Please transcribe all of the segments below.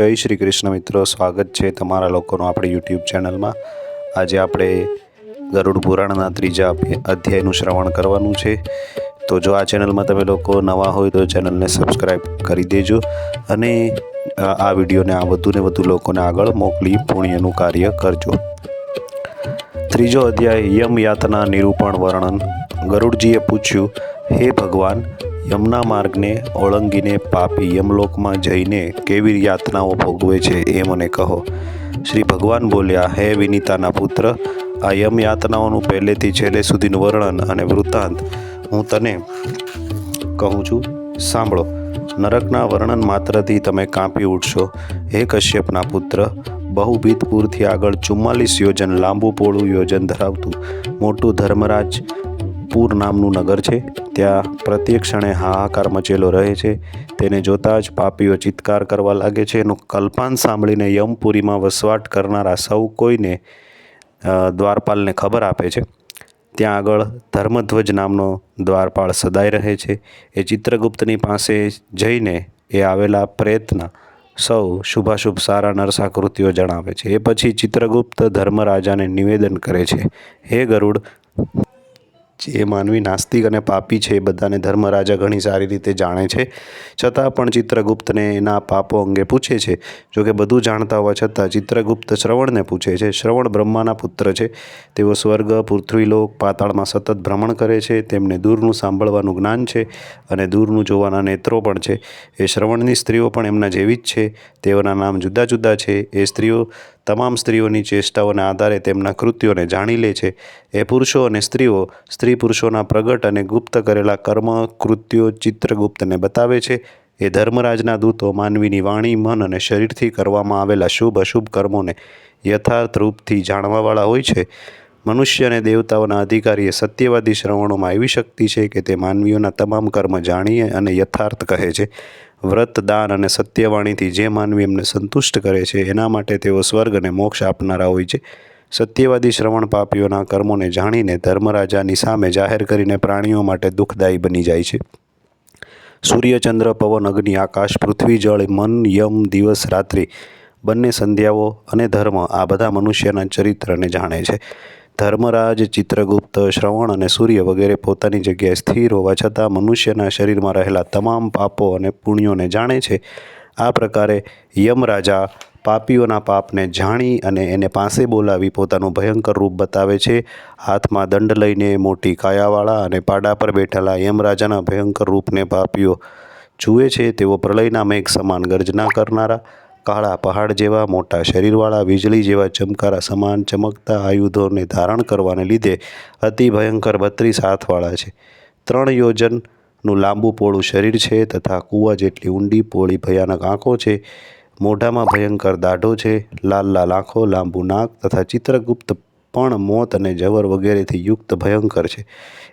જય શ્રી કૃષ્ણ મિત્રો, સ્વાગત છે તમારા લોકોનું આપણી યુટ્યુબ ચેનલમાં. આજે આપણે ગરુડ પુરાણના ત્રીજા અધ્યાયનું શ્રવણ કરવાનું છે. તો જો આ ચેનલમાં તમે લોકો નવા હોય તો ચેનલને સબસ્ક્રાઈબ કરી દેજો અને આ વિડીયોને આ વધુને વધુ લોકોને આગળ મોકલી પુણ્યનું કાર્ય કરજો. ત્રીજો અધ્યાય, યમ યાતના નિરૂપણ વર્ણન. ગરુડજીએ પૂછ્યું, હે ભગવાન યમના માર્ગને ઓળંગીને પાપી યમલોકમાં જઈને કેવી યાતનાઓ ભોગવે છે એ મને કહો. શ્રી ભગવાન બોલ્યા, હે વિનીતાના પુત્ર, આ યમ યાતનાઓનું પહેલેથી છેલ્લે સુધીનું વર્ણન અને વૃત્તાંત હું તને કહું છું. સાંભળો, નરકના વર્ણન માત્રથી તમે કાંપી ઉઠશો. હે કશ્યપના પુત્ર, બહુભીતપુરથી આગળ ચુમ્માલીસ યોજન લાંબુ પોળું યોજન ધરાવતું મોટું ધર્મરાજ પૂર નામનું નગર છે. ત્યાં પ્રત્યેક ક્ષણે હાહાકાર મચેલો રહે છે. તેને જોતાં જ પાપીઓ ચિત્કાર કરવા લાગે છે. એનું કલ્પાન સાંભળીને યમપુરીમાં વસવાટ કરનારા સૌ કોઈને દ્વારપાલને ખબર આપે છે. ત્યાં આગળ ધર્મધ્વજ નામનો દ્વારપાળ સદાય રહે છે. એ ચિત્રગુપ્તની પાસે જઈને એ આવેલા પ્રેતના સૌ શુભાશુભ સારા નરસા કૃત્યો જણાવે છે. એ પછી ચિત્રગુપ્ત ધર્મરાજાને નિવેદન કરે છે. હે ગરુડ જે માનવી નાસ્તિક અને પાપી છે એ બધાને ધર્મરાજા ઘણી સારી રીતે જાણે છે. છતાં પણ ચિત્રગુપ્તને એના પાપો અંગે પૂછે છે. જો કે બધું જાણતા હોવા છતાં ચિત્રગુપ્ત શ્રવણને પૂછે છે. શ્રવણ બ્રહ્માના પુત્ર છે. તેઓ સ્વર્ગ પૃથ્વીલોક પાતાળમાં સતત ભ્રમણ કરે છે. તેમને દૂરનું સાંભળવાનું જ્ઞાન છે અને દૂરનું જોવાના નેત્રો પણ છે. એ શ્રવણની સ્ત્રીઓ પણ એમના જેવી જ છે. તેઓના નામ જુદા જુદા છે. એ સ્ત્રીઓ તમામ સ્ત્રીઓની ચેષ્ટાઓના આધારે તેમના કૃત્યોને જાણી લે છે. એ પુરુષો અને સ્ત્રીઓ સ્ત્રી પુરુષોના પ્રગટ અને ગુપ્ત કરેલા કર્મ, કૃત્યો, ચિત્રગુપ્તને બતાવે છે. એ ધર્મરાજના દૂતો માનવીની વાણી, મન અને શરીરથી કરવામાં આવેલા શુભ અશુભ કર્મોને યથાર્થ રૂપથી જાણવાવાળા હોય છે. મનુષ્ય અને દેવતાઓના અધિકારીએ સત્યવાદી શ્રવણોમાં એવી શક્તિ છે કે તે માનવીઓના તમામ કર્મ જાણીએ અને યથાર્થ કહે છે. વ્રત, દાન અને સત્યવાણીથી જે માનવી એમને સંતુષ્ટ કરે છે, એના માટે તેઓ સ્વર્ગ અને મોક્ષ આપનારા હોય છે. સત્યવાદી શ્રવણ પાપીઓના કર્મોને જાણીને ધર્મરાજાની સામે જાહેર કરીને પ્રાણીઓ માટે દુઃખદાયી બની જાય છે. સૂર્ય, ચંદ્ર, પવન, અગ્નિ, આકાશ, પૃથ્વી, જળ, મન, યમ, દિવસ, રાત્રિ, બંને સંધ્યાઓ અને ધર્મ આ બધા મનુષ્યના ચરિત્રને જાણે છે. ધર્મરાજ, ચિત્રગુપ્ત, શ્રવણ અને સૂર્ય વગેરે પોતાની જગ્યાએ સ્થિર હોવા છતાં મનુષ્યના શરીરમાં રહેલા તમામ પાપો અને પુણ્યોને જાણે છે. આ પ્રકારે યમરાજા પાપીઓના પાપને જાણી અને એને પાસે બોલાવી પોતાનું ભયંકર રૂપ બતાવે છે. હાથમાં દંડ લઈને મોટી કાયાવાળા અને પાડા પર બેઠેલા યમરાજાના ભયંકર રૂપને પાપીઓ જુએ છે. તેઓ પ્રલયના મેઘ સમાન ગર્જના કરનારા કાળા પહાડ જેવા, મોટા શરીરવાળા, વીજળી જેવા ચમકારા, સમાન ચમકતા આયુધોને ધારણ કરવાને લીધે અતિ ભયંકર બત્રીસ હાથવાળા છે. ત્રણ યોજનનું લાંબુ પોળું શરીર છે તથા કૂવા જેટલી ઊંડી, પોળી, ભયાનક આંખો છે, મોઢામાં ભયંકર દાઢો છે, લાલ લાલ આંખો, લાંબુ નાક તથા ચિત્રગુપ્ત પણ મોત અને જવર વગેરેથી યુક્ત ભયંકર છે.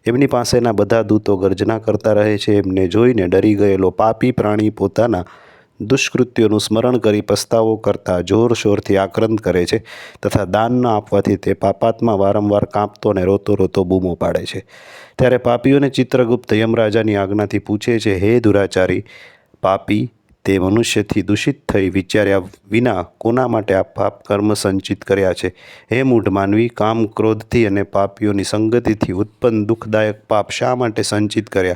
એમની પાસેના બધા દૂતો ગર્જના કરતા રહે છે, એમને જોઈને ડરી ગયેલો પાપી પ્રાણી પોતાના દુષ્કૃત્યોનું સ્મરણ કરી પસ્તાવો કરતા જોરશોરથી આક્રંદ કરે છે તથા દાન ન આપવાથી તે પાપાત્મા વારંવાર કાંપતો અને રોતો રોતો બૂમો પાડે છે. ત્યારે પાપીઓને ચિત્રગુપ્ત યમરાજાની આજ્ઞાથી પૂછે છે, હે દુરાચારી, પાપી, તે મનુષ્યથી દૂષિત થઈ વિચાર્યા વિના કોના માટે આ પાપ કર્મ સંચિત કર્યા છે? હે મૂઢ માનવી, કામ ક્રોધથી અને પાપીઓની સંગતિથી ઉત્પન્ન દુઃખદાયક પાપ શા માટે સંચિત કર્યા?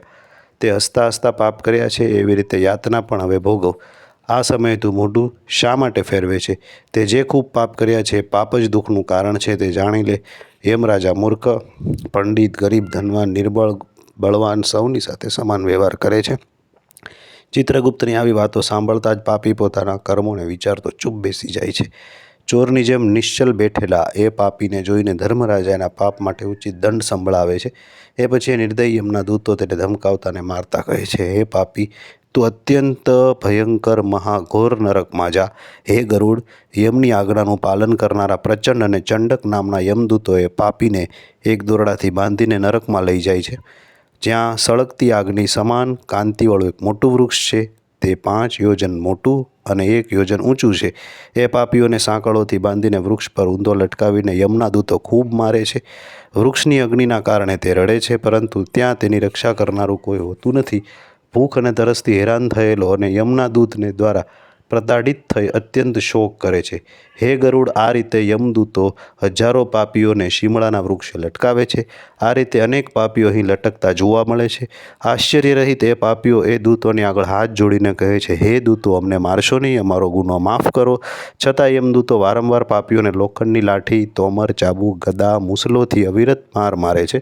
તે હસતા હસતા પાપ કર્યા છે, એવી રીતે યાતના પણ હવે ભોગવ. આ સમયે તું મોઢું શા માટે ફેરવે છે? તે જે ખૂબ પાપ કર્યા છે, પાપ જ દુઃખનું કારણ છે, તે જાણી લે. યમરાજા મૂર્ખ, પંડિત, ગરીબ, ધનવાન, નિર્બળ, બળવાન સૌની સાથે સમાન વ્યવહાર કરે છે. ચિત્રગુપ્તની આવી વાતો સાંભળતા જ પાપી પોતાના કર્મોને વિચારતો ચૂપ બેસી જાય છે. ચોરની જેમ નિશ્ચલ બેઠેલા એ પાપીને જોઈને ધર્મરાજા એના પાપ માટે ઉચિત દંડ સંભળાવે છે. એ પછી એ નિર્દય એમના દૂતો તેને ધમકાવતા અને મારતા કહે છે, હે પાપી, તું અત્યંત ભયંકર મહાઘોર નરકમાં જા. હે ગરુડ, યમની આજ્ઞાનું પાલન કરનારા પ્રચંડ અને ચંડક નામના યમદૂતોએ પાપીને એક દોરડાથી બાંધીને નરકમાં લઈ જાય છે. જ્યાં સળગતી આગની સમાન કાંતિવાળું એક મોટું વૃક્ષ છે. તે પાંચ યોજન મોટું અને એક યોજન ઊંચું છે. એ પાપીઓને સાંકળોથી બાંધીને વૃક્ષ પર ઊંધો લટકાવીને યમના દૂતો ખૂબ મારે છે. વૃક્ષની અગ્નિના કારણે તે રડે છે, પરંતુ ત્યાં તેની રક્ષા કરનારું કોઈ હોતું નથી. ભૂખ અને તરસથી હેરાન થયેલો અને યમના દૂતને દ્વારા પ્રતાડિત થઈ અત્યંત શોક કરે છે. હે ગરુડ, આ રીતે યમદૂતો હજારો પાપીઓને શિમળાના વૃક્ષે લટકાવે છે. આ રીતે અનેક પાપીઓ અહીં લટકતા જોવા મળે છે. આશ્ચર્યરહિત એ પાપીઓ એ દૂતોની આગળ હાથ જોડીને કહે છે, હે દૂતો, અમને મારશો નહીં, અમારો ગુનો માફ કરો. છતાં યમદૂતો વારંવાર પાપીઓને લોખંડની લાઠી, તોમર ચાબુ ગદા, મુસલોથી અવિરત માર મારે છે.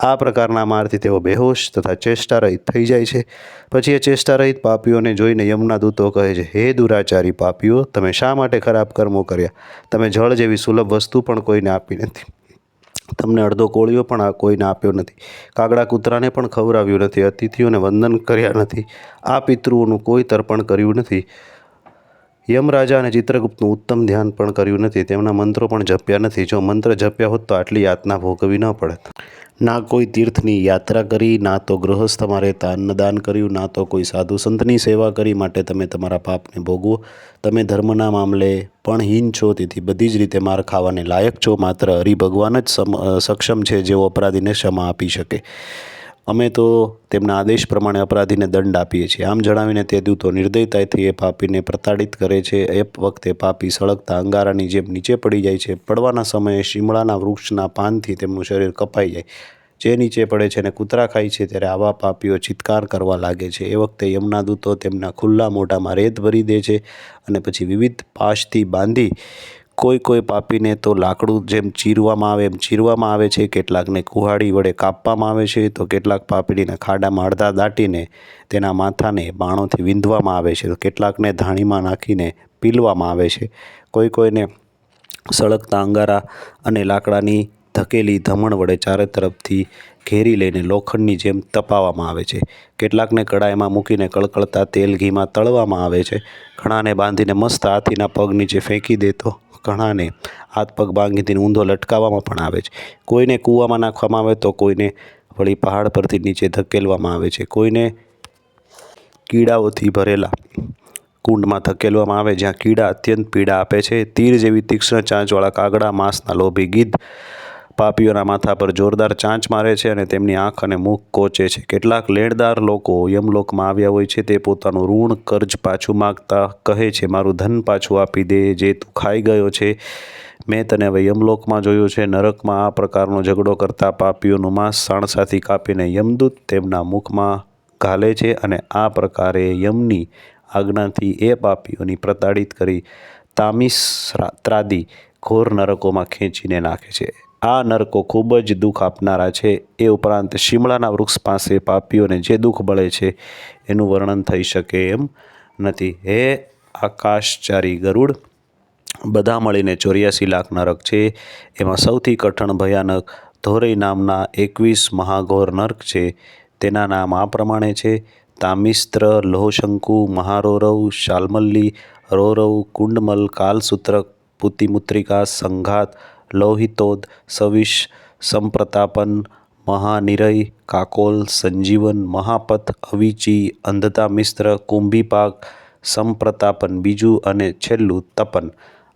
આ પ્રકારના મારથી તેઓ બેહોશ તથા ચેષ્ટારહિત થઈ જાય છે. પછી એ ચેષ્ટારહિત પાપીઓને જોઈને યમના દૂતો કહે છે, હે દુરાચારી પાપીઓ, તમે શા માટે ખરાબ કર્મો કર્યા? તમે જળ જેવી સુલભ વસ્તુ પણ કોઈને આપી નથી. તમને અડધો કોળિયો પણ આ કોઈને આપ્યો નથી. કાગડા કૂતરાને પણ ખવડાવ્યું નથી. અતિથિઓને વંદન કર્યા નથી. આ પિતૃઓનું કોઈ તર્પણ કર્યું નથી. યમરાજા અને ચિત્રગુપ્તનું ઉત્તમ ધ્યાન પણ કર્યું નથી. તેમના મંત્રો પણ જપ્યા નથી. જો મંત્ર જપ્યા હોત તો આટલી યાતના ભોગવી ન પડત. ના કોઈ તીર્થની યાત્રા કરી, ના તો ગૃહસ્થમાં તમારે અન્નદાન કર્યું, ના તો કોઈ સાધુ સંતની સેવા કરી માટે તમે તમારા પાપને ભોગવો. તમે ધર્મના મામલે પણ હીન છો, તેથી બધી જ રીતે માર ખાવાને લાયક છો. માત્ર હરિભગવાન જ સમ સક્ષમ છે જેઓ અપરાધીને ક્ષમા આપી શકે. અમે તો તેમના આદેશ પ્રમાણે અપરાધીને દંડ આપીએ છીએ. આમ જણાવીને તે દૂતો નિર્દયતાથી એ પાપીને પ્રતાડિત કરે છે. એ વખતે પાપી સળગતા અંગારાની જેમ નીચે પડી જાય છે. પડવાના સમયે શિમળાના વૃક્ષના પાનથી તેમનું શરીર કપાઈ જાય. જે નીચે પડે છે અને કૂતરા ખાય છે ત્યારે આવા પાપીઓ ચિત્કાર કરવા લાગે છે. એ વખતે યમના દૂતો તેમના ખુલ્લા મોઢામાં રેત ભરી દે છે અને પછી વિવિધ પાશથી બાંધી કોઈ કોઈ પાપીને તો લાકડું જેમ ચીરવામાં આવે એમ ચીરવામાં આવે છે. કેટલાકને કુહાડી વડે કાપવામાં આવે છે. તો કેટલાક પાપડીને ખાડામાં અડધા દાટીને તેના માથાને બાણોથી વીંધવામાં આવે છે. તો કેટલાકને ધાણીમાં નાખીને પીલવામાં આવે છે. કોઈ કોઈને સળગતા અંગારા અને લાકડાની ધકેલી ધમણ વડે ચારે તરફથી ઘેરી લઈને લોખંડની જેમ તપાવવામાં આવે છે. કેટલાકને કડાઈમાં મૂકીને કળકળતા તેલ ઘીમાં તળવામાં આવે છે. ઘણાને બાંધીને મસ્ત હાથીના પગ નીચે ફેંકી દેતો ઘણાને હાથ પગ બાંગીથી ઊંધો લટકાવવામાં પણ આવે છે. કોઈને કૂવામાં નાખવામાં આવે તો કોઈને વળી પહાડ પરથી નીચે ધકેલવામાં આવે છે. કોઈને કીડાઓથી ભરેલા કુંડમાં ધકેલવામાં આવે, જ્યાં કીડા અત્યંત પીડા આપે છે. તીર જેવી તીક્ષ્ણ ચાંચવાળા કાગડા, માંસના લોભી ગીધ પાપીઓના માથા પર જોરદાર ચાંચ મારે છે અને તેમની આંખ અને મુખ કોચે છે. કેટલાક લેણદાર લોકો યમલોકમાં આવ્યા હોય છે, તે પોતાનું ઋણ કર્જ પાછું માગતા કહે છે, મારું ધન પાછું આપી દે, જે તું ખાઈ ગયો છે. મેં તને હવે યમલોકમાં જોયું છે, નરકમાં આ પ્રકારનો ઝઘડો કરતા પાપીઓનું માંસ સાણસાથી કાપીને યમદૂત તેમના મુખમાં ઘાલે છે અને આ પ્રકારે યમની આજ્ઞાથી એ પાપીઓની પ્રતાડિત કરી તામીસ ત્રાદી ઘોર નરકોમાં ખેંચીને નાખે છે. આ નરકો ખૂબ જ દુઃખ આપનારા છે. એ ઉપરાંત શિમળાના વૃક્ષ પાસે પાપીઓને જે દુઃખ બળે છે, એનું વર્ણન થઈ શકે એમ નથી. હે આકાશચારી ગરુડ, બધા મળીને ચોર્યાસી લાખ નરક છે. એમાં સૌથી કઠણ ભયાનક ધોરઈ નામના એકવીસ મહાઘોર નર્ક છે. તેના નામ આ પ્રમાણે છે. તામિસ્ત્ર, લોહશંકુ, મહારોરવ, શાલમલ્લી, રોરવ, કુંડમલ કાલસૂત્રક પુતિમુત્રિકા, સંઘાત લોહિતોદ, સવિશ, સંપ્રતાપન, મહાનિરય, કાકોલ, સંજીવન મહાપથ અવિચી, અંધતા મિશ્ર, કુંભીપાક, સંપ્રતાપન, બીજું અને છેલ્લું તપન.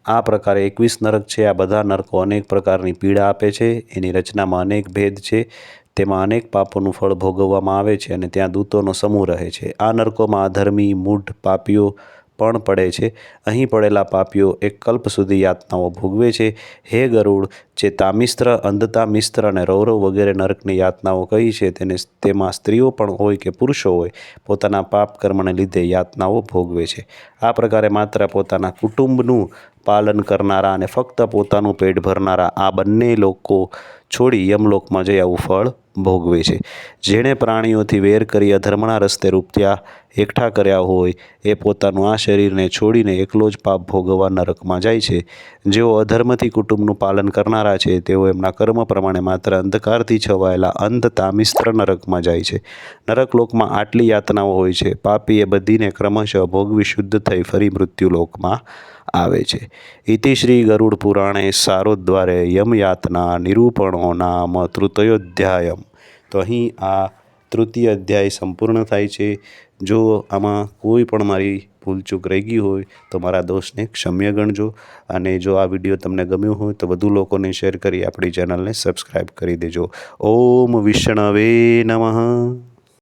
આ પ્રકારે એકવીસ નરક છે. આ બધા નરકો અનેક પ્રકારની પીડા આપે છે. એની રચનામાં અનેક ભેદ છે. તેમાં અનેક પાપોનું ફળ ભોગવવામાં આવે છે અને ત્યાં દૂતોનો સમૂહ રહે છે. આ નરકોમાં અધર્મી, મૂઢ, પાપીઓ પણ પડે છે. અહીં પડેલા પાપીઓ એક કલ્પ સુધી યાતનાઓ ભોગવે છે. હે ગરુડ જે તામિસ્ત્ર અંધતા મિસ્ત્ર અને રૌરવ વગેરે નરકની યાતનાઓ કહી છે, તેને તેમાં સ્ત્રીઓ પણ હોય કે પુરુષો હોય, પોતાના પાપ કર્મને લીધે યાતનાઓ ભોગવે છે. આ પ્રકારે માત્ર પોતાના કુટુંબનું પાલન કરનારા અને ફક્ત પોતાનું પેટ ભરનારા આ બંને લોકો છોડી યમલોકમાં જઈ આવું ફળ ભોગવે છે. જેણે પ્રાણીઓથી વેર કરી અધર્મના રસ્તે રૂપિયા એકઠા કર્યા હોય, એ પોતાનું આ શરીરને છોડીને એકલો જ પાપ ભોગવવા નરકમાં જાય છે. જેઓ અધર્મથી કુટુંબનું પાલન કરનારા છે, તેઓ એમના કર્મ પ્રમાણે માત્ર અંધકારથી છવાયેલા અંધ તામિસ્ત્ર નરકમાં જાય છે. નરકલોકમાં આટલી યાતનાઓ હોય છે પાપી એ બધીને ક્રમશઃ ભોગવી શુદ્ધ થઈ ફરી મૃત્યુલોકમાં આવે છે. ઇતિ શ્રી ગરુડ પુરાણે સારોદ્વારે યમયાતના નિરૂપણો નામ તૃતયોધ્યાયમ. તો અહીં આ તૃતીય અધ્યાય સંપૂર્ણ થાય છે. જો આમાં કોઈ પણ મારી ભૂલચૂક રહી ગઈ હોય તો મારા દોસ્તને ક્ષમ્ય ગણજો. અને જો આ વીડિયો તમને ગમ્યો હોય તો વધુ લોકોને શેર કરી આપણી ચેનલને સબસ્ક્રાઈબ કરી દેજો. ઓમ વિષ્ણવે નમઃ.